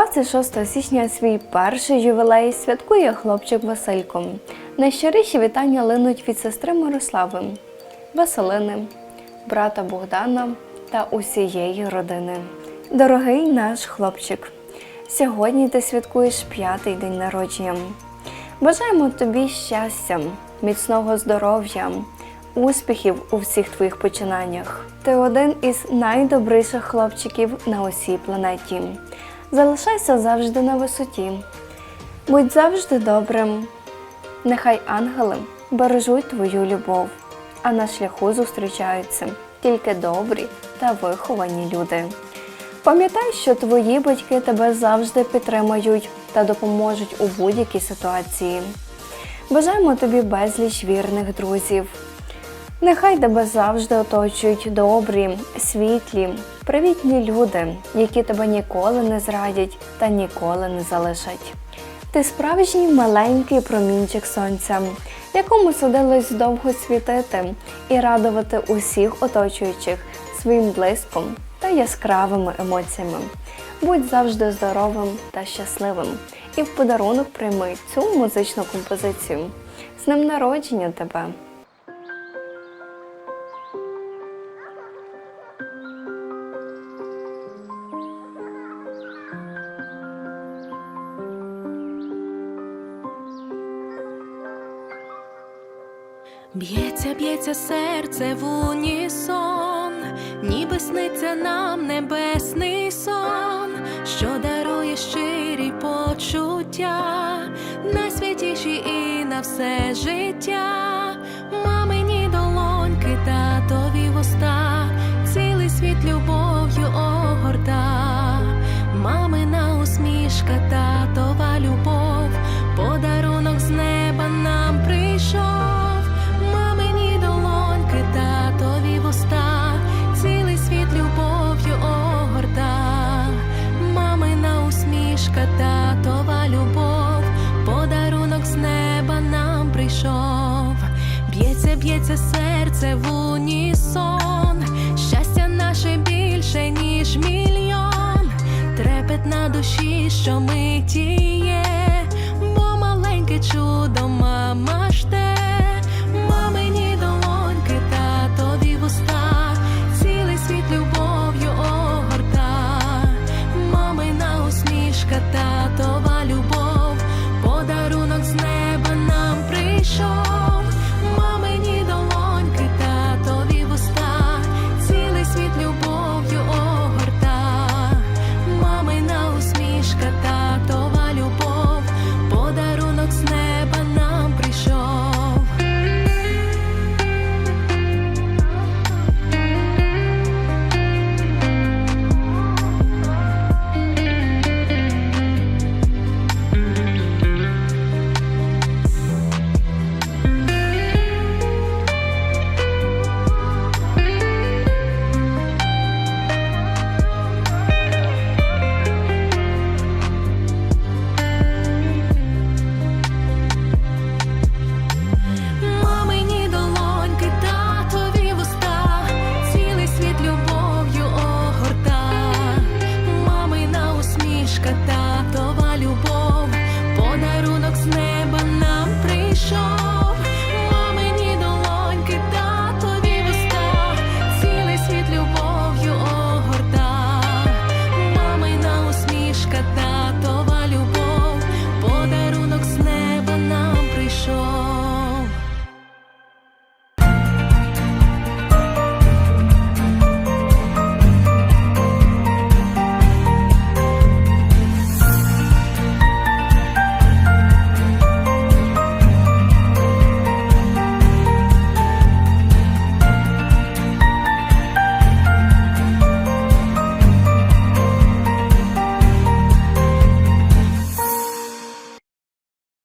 26 січня свій перший ювілей святкує хлопчик Василько. Найщиріші вітання линуть від сестри Мирослави, Василини, брата Богдана та усієї родини. Дорогий наш хлопчик, сьогодні ти святкуєш п'ятий день народження. Бажаємо тобі щастя, міцного здоров'я, успіхів у всіх твоїх починаннях. Ти один із найдобріших хлопчиків на усій планеті. Залишайся завжди на висоті. Будь завжди добрим. Нехай ангели бережуть твою любов, а на шляху зустрічаються тільки добрі та виховані люди. Пам'ятай, що твої батьки тебе завжди підтримають та допоможуть у будь-якій ситуації. Бажаємо тобі безліч вірних друзів. Нехай тебе завжди оточують добрі, світлі, привітні люди, які тебе ніколи не зрадять та ніколи не залишать. Ти справжній маленький промінчик сонця, якому судилось довго світити і радувати усіх оточуючих своїм блиском та яскравими емоціями. Будь завжди здоровим та щасливим і в подарунок прийми цю музичну композицію. З днем народження тебе! Б'ється, б'ється серце в унісон, ніби сниться нам небесний сон, що дарує щирі почуття, найсвятіші і на все життя, мамині долоньки, татові вуста, цілий світ любов'ю огорта, мамина усмішка, татова нам б'ється, б'ється серце в унісон, щастя наше більше, ніж мільйон, трепет на душі, що миті є, бо маленьке чудо